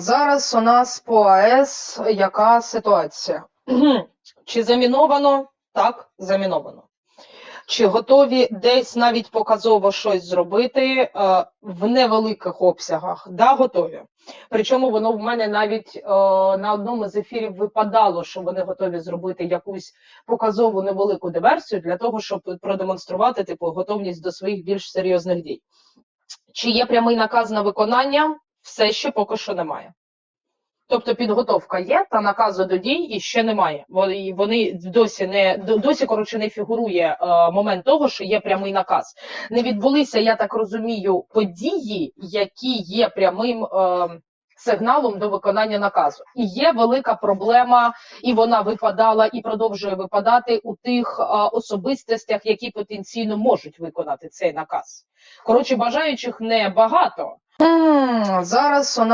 Зараз у нас по АЕС яка ситуація? Чи заміновано? Так, заміновано. Чи готові десь навіть показово щось зробити е, в невеликих обсягах? Да, готові. Причому воно в мене навіть е, на одному з ефірів випадало, що вони готові зробити якусь показову невелику диверсію для того, щоб продемонструвати типу готовність до своїх більш серйозних дій. Чи є прямий наказ на виконання? Все ще поки що немає. Тобто підготовка є, та наказу до дій і ще немає. Вони, вони досі не досі коротше не фігурує е, момент того, що є прямий наказ. Не відбулися, я так розумію, події, які є прямим е, сигналом до виконання наказу. І є велика проблема, і вона випадала і продовжує випадати у тих е, особистостях, які потенційно можуть виконати цей наказ. Коротше, бажаючих небагато. Зараз у